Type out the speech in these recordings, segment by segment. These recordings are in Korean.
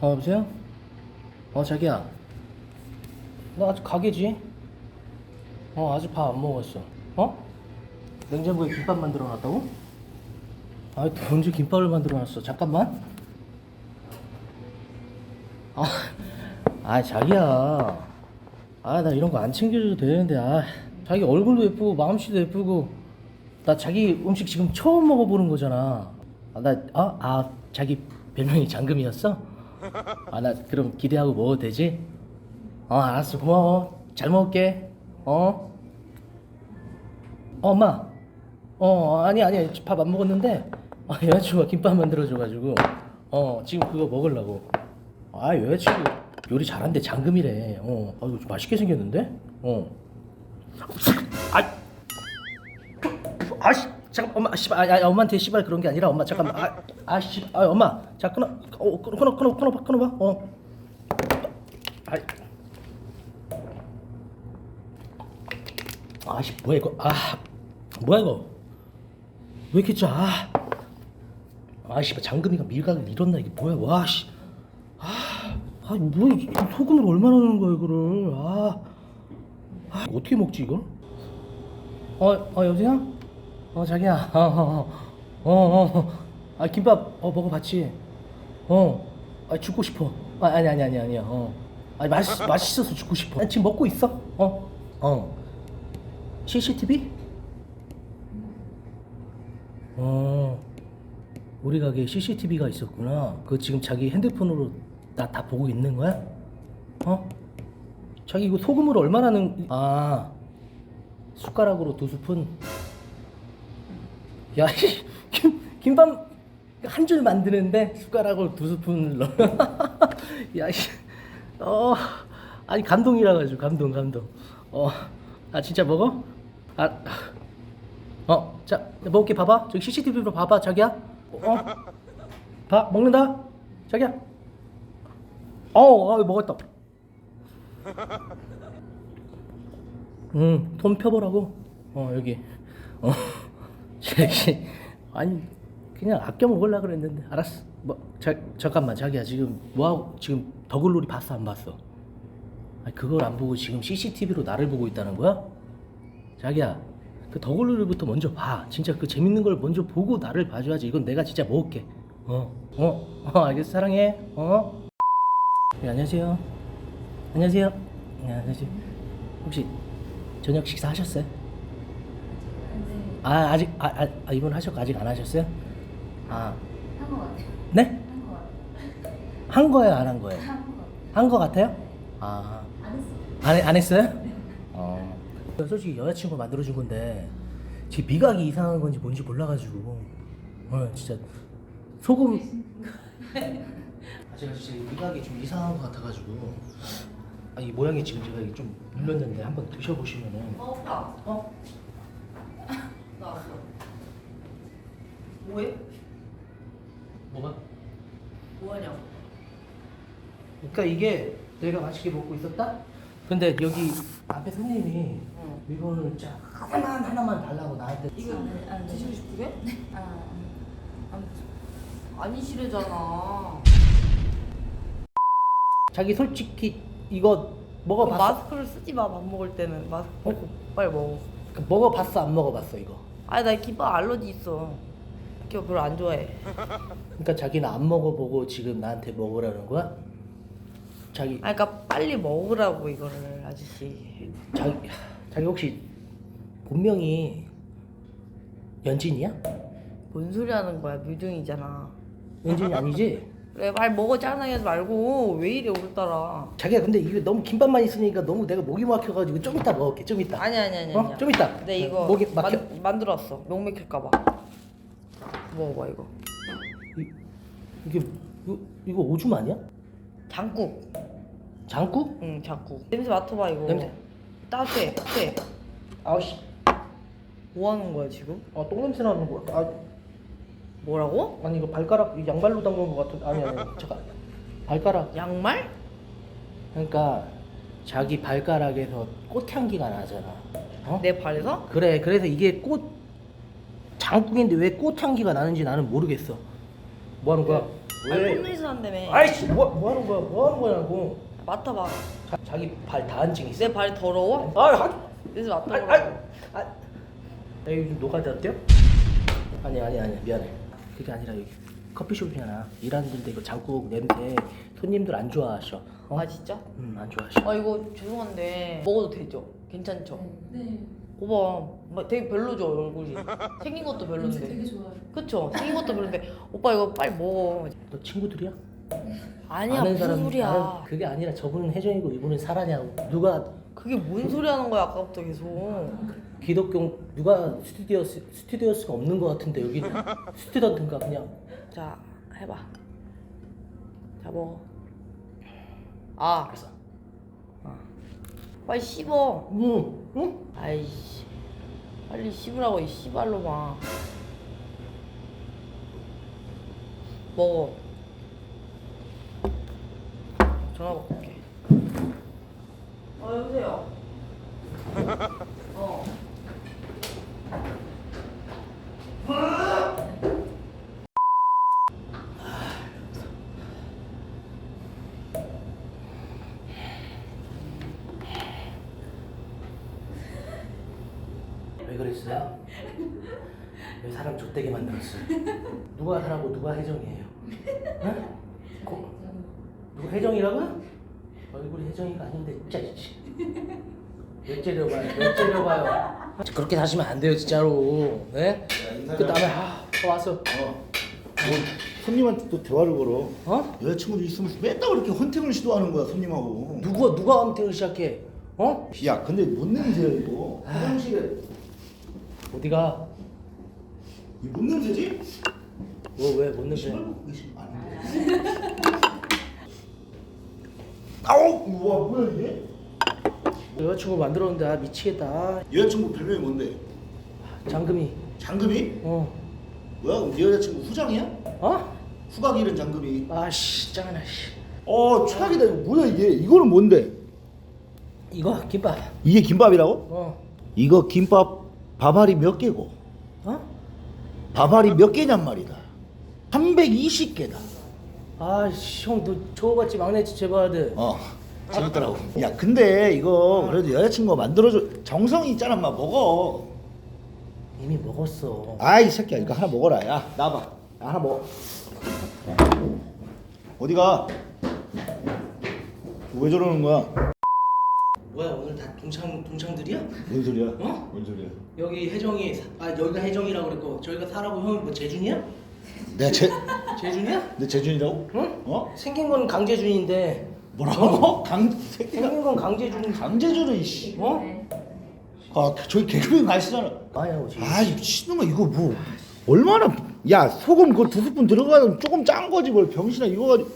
어 여보세요? 어 자기야 나 아직 가게지? 어 아직 밥 안 먹었어 어? 냉장고에 김밥 만들어 놨다고? 또 언제 김밥을 만들어 놨어 잠깐만 아, 아 자기야 아 나 이런 거 안 챙겨줘도 되는데 아 자기 얼굴도 예쁘고 마음씨도 예쁘고 나 자기 음식 지금 처음 먹어보는 거잖아 아, 나, 아, 아 자기 별명이 장금이었어? 아 나 그럼 기대하고 먹어도 되지? 어 알았어. 고마워. 잘 먹을게. 어? 어 엄마. 어 아니 아니 밥 안 먹었는데. 아, 여자친구가 김밥 만들어줘가지고. 어 지금 그거 먹으려고. 아 여자친구 요리 잘한대. 장금이래. 어. 아, 좀 맛있게 생겼는데? 어. 아, 아씨 잠깐 엄마 씨발 아, 아, 엄마한테 씨발 그런 게 아니라 엄마 잠깐만. 아, 아씨 아 엄마. 자 끊어. 어 끊어 끊어 끊어 끊어 끊어 봐. 어. 아, 아씨 뭐야 이거. 아 뭐야 이거. 왜 이렇게 짜? 아, 아씨 장금이가 밀각을 잃었나 이게 뭐야 와씨. 아, 아 뭐야 이 소금을 얼마나 넣는 거야 이거를. 아, 아 어떻게 먹지 이걸 어, 어 여보세요? 어 자기야. 어어어어 어, 어, 어. 아 김밥 어 먹어봤지? 어. 아, 죽고 싶어. 아, 아니 아니 아니 아니야. 어. 아니 맛 맛있어서 죽고 싶어. 아니, 지금 먹고 있어. 어어. CCTV 어. 우리 가게에 CCTV가 있었구나. 그거 지금 자기 핸드폰으로 나 다 보고 있는 거야? 어? 자기 이거 소금을 얼마나 넣은 아. 숟가락으로 두 스푼. 야, 이 김, 김밥 한 줄 만드는데 숟가락으로 두 스푼 넣어. 야, 씨. 어, 아니 감동이라 가지고 감동 감동. 어, 아 진짜 먹어? 아, 어, 자 먹을게 봐봐. 저기 CCTV로 봐봐, 자기야. 어, 봐 먹는다, 자기야. 어, 어 먹었다. 응, 돈 펴보라고. 어, 여기. 어, 저기, 아니, 그냥 아껴 먹으려 그랬는데, 알았어. 뭐, 자, 잠깐만, 자기야, 지금, 뭐 하고, 지금, 더글로리 봤어, 안 봤어? 아니, 그걸 안 보고 지금 CCTV로 나를 보고 있다는 거야? 자기야, 그 더글로리부터 먼저 봐. 진짜 그 재밌는 걸 먼저 보고 나를 봐줘야지. 이건 내가 진짜 먹을게. 어, 어, 어, 알겠어. 사랑해. 어? 네, 안녕하세요. 안녕하세요. 네, 안녕하세요. 혹시 저녁 식사 하셨어요? 아 아직 아, 아, 아 이분 하셨고 아직 안 하셨어요? 아 한거 같아요. 네? 한거 같아요. 한 거예요 안 한 거예요? 한 거. 한거 같아요? 아 안 했어. 안, 해- 안 했어요? 어. 솔직히 여자친구 만들어준 건데 제 미각이 이상한 건지 뭔지 몰라가지고 어 진짜 소금 아, 제가 진짜 미각이 좀 이상한 것 같아가지고 아, 이 모양이 지금 제가 이게 좀 눌렸는데 한번 드셔보시면은 어, 오빠. 어? 나 왔어. 뭐해? 뭐가? 뭐하냐고. 그러니까 이게 내가 맛있게 먹고 있었다? 근데 여기 앞에 손님이 응. 이거를 하나만 하나만 달라고 나한테 이거 안, 안 드시고 싶으게? 아, 안, 아니 싫어잖아. 자기 솔직히 이거 먹어봤어? 마스크를 쓰지 마, 밥 먹을 때는. 마스크 벗고 빨리 먹어. 그 먹어봤어 안 먹어봤어 이거? 아니, 나 김밥 알러지 있어. 김밥 별로 안 좋아해. 그러니까 자기는 안 먹어보고 지금 나한테 먹으라는 거야? 자기 아니, 그러니까 빨리 먹으라고, 이거를, 아저씨. 자기 자기 혹시 본명이 연진이야? 뭔 소리 하는 거야, 뮤등이잖아. 연진이 아니지? 그래, 빨리 먹어, 짜증나게 하지 말고. 왜 이래, 오늘따라. 자기야 근데 이게 너무 김밥만 있으니까 너무 내가 목이 막혀가지고 좀 이따 먹을게 좀 이따 아니, 아니, 아니. 어? 아니야. 좀 이따 근데 이거 목이 막혀 만, 만들었어. 목 맥힐까봐. 먹어봐, 이거. 이, 이게 이거, 이거 오줌 아니야? 장국. 장국? 응, 장국. 냄새 맡아봐, 이거. 냄새. 따뜻해, 따뜻해. 아우씨 뭐 하는 거야, 지금? 아 똥냄새 나는 거 같아 아, 뭐라고? 아니 이거 발가락 이 양발로 담근 거 같은데 아니 아니 잠깐 발가락 양말? 그러니까 자기 발가락에서 꽃향기가 나잖아 어? 내 발에서? 그래 그래서 이게 꽃 장국인데 왜 꽃향기가 나는지 나는 모르겠어 뭐 하는 거야? 왜? 폰에서 한다며. 아이씨 뭐, 뭐 하는 거야 뭐 하는 거냐고 맡아봐. 자, 자기 발 다한증 있어? 내 발이 더러워? 아 그래서 아, 맡아보라고. 아, 아, 나 요즘 노가다 뛰어? 아니 아니 아니 미안해 그게 아니라 여기 커피숍이잖아 일하는 데인데 이거 장국 냄새 손님들 안 좋아하셔 어? 아 진짜? 음 안 좋아하셔 아 이거 죄송한데 먹어도 되죠? 괜찮죠? 네. 오빠 막 되게 별로죠 얼굴이. 생긴 것도 별론데. 되게 좋아요. 그쵸? 생긴 것도 별론데. 오빠 이거 빨리 먹어. 너 친구들이야? 아니야 무슨 사람, 소리야. 아는- 그게 아니라 저분은 혜정이고 이분은 사라냐고. 누가 그게 뭔 소리 하는 거야 아까부터 계속. 기독교 누가 스튜디오스 스튜디오스가 없는 것 같은데 여기 스튜던트인가 그냥. 자 해봐. 자 먹어. 아. 알았어 빨리 씹어. 응. 응? 아이씨. 빨리 씹으라고 이 씨발로만 먹어. 전화 받고 올게. 어 여보세요? 어 왜 그랬어요? 좆되게 만들었어요? 누가 사라고 누가 혜정이에요? 응? 고, 누가 혜정이라고? 얼굴이 혜정이가 아닌데 진짜 씨. 왜 째려봐요? 왜 째려봐요? 그렇게 사시면 안 돼요 진짜로 네? 그 다음에 아또 왔어 어. 뭐 손님한테 또 대화를 걸어. 어? 여자친구도 있으면 맨날 그렇게 헌팅을 시도하는 거야 손님하고. 누가 누가 헌팅을 시작해? 어? 야 근데 뭔 냄새야 이거? 화장실에 어디가? 이뭔 냄새지? 뭐왜못 냄새? 신발 먹고 계시면 안 돼. 아우 우와 뭐야 이게? 여자친구 만들었는데 아 미치겠다 여자친구 별명이 뭔데? 장금이 장금이? 어 뭐야 그럼 네 여자친구 후장이야? 어? 후각 잃은 장금이. 아씨 짱나 씨어 최악이다 이거 뭐야 이게? 이거는 뭔데? 이거 김밥 이게 김밥이라고? 어 이거 김밥 밥알이 몇 개고? 어? 밥알이 몇 개냔 말이다. 320개다. 아씨 형너 저거같이 막내치 제봐야 돼. 어 재밌더라고. 야 근데 이거 그래도 여자친구가 만들어줘 정성이 있잖아 마 먹어. 이미 먹었어. 아이 새끼야 이거 하나 먹어라 야 나와봐. 야, 하나 먹어. 어디가? 왜 저러는 거야 뭐야 오늘 다 동창 동창들이야? 뭔 소리야 어? 뭔 소리야 여기 혜정이 사- 아 여기가 혜정이라고 그랬고 저희가 사라고 형이 뭐 재준이야? 내가 재, 재준이야? 내 재준이라고? 응? 어? 생긴 건 강재준인데 뭐라고? 강 새끼가 생긴 건 강재준 강제주는 이씨 어? 아 저기 개그맨 가시잖아 아야 오지 아이 미친놈아 이거 뭐 얼마나 야 소금 그두 스푼 들어가면 조금 짠 거지 뭘 병신아 이거 가지고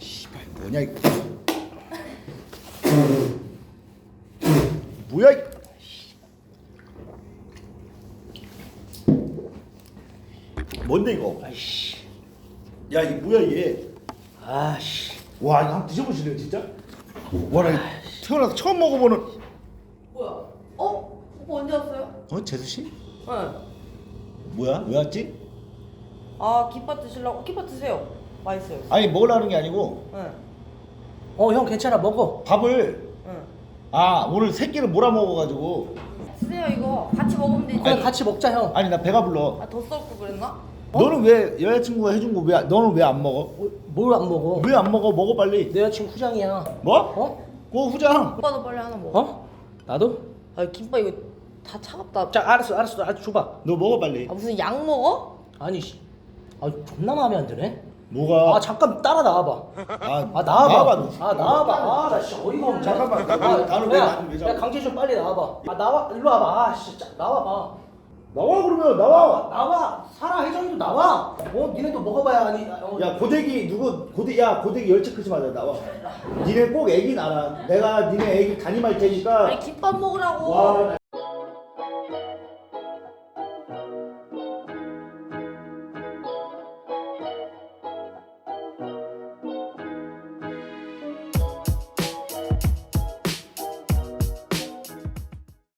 씨발 뭐냐 이거 뭐야 이. 뭔데 이거? 아이씨. 야 이게 뭐야 이게? 아씨. 와 이거 한번 드셔보실래요 진짜? 와나 이거 태어나서 처음 먹어보는. 뭐야? 어? 오빠 언제 왔어요? 어 재수 씨? 네. 뭐야? 왜 왔지? 아 김밥 드시려고? 김밥 드세요. 맛있어요. 아니 먹으려는 게 아니고. 응 어 형 괜찮아 먹어. 밥을? 응. 아 오늘 세 끼를 몰아 먹어가지고. 드세요 이거. 같이 먹으면 되지. 그래 같이 먹자 형. 아니 나 배가 불러. 아더 썰고 그랬나? 너는 왜 여자친구가 해준 거 왜 너는 왜 안 먹어? 뭘 안 먹어? 왜 안 먹어? 먹어 빨리. 내 여자친구 후장이야. 뭐? 어? 그거 후장. 오빠도 빨리 하나 먹어. 어? 나도? 아 김밥 이거 다 차갑다. 자 알았어 알았어. 알았어 줘봐. 너 먹어 빨리. 아 무슨 약 먹어? 아니 씨. 아 존나 마음에 안 드네 뭐가? 아 잠깐 따라 나와봐. 아, 아 나와봐. 너. 아 나와봐. 아나 진짜 어이가 없네. 잠깐만, 나 아, 나는 왜 야, 나는 왜야 잡아? 강재 좀 빨리 나와봐. 아 나와 일로 와봐. 아 진짜 나와봐. 나와 그러면. 나와. 나와. 나와 사라 혜정이도 나와. 어 니네도 먹어봐야 아니. 어, 야 고데기 누구 고데 야 고데기 열체 크지 마자. 나와. 니네 꼭 애기 낳아. 내가 니네 애기 담임할 테니까. 아니 김밥 먹으라고. 와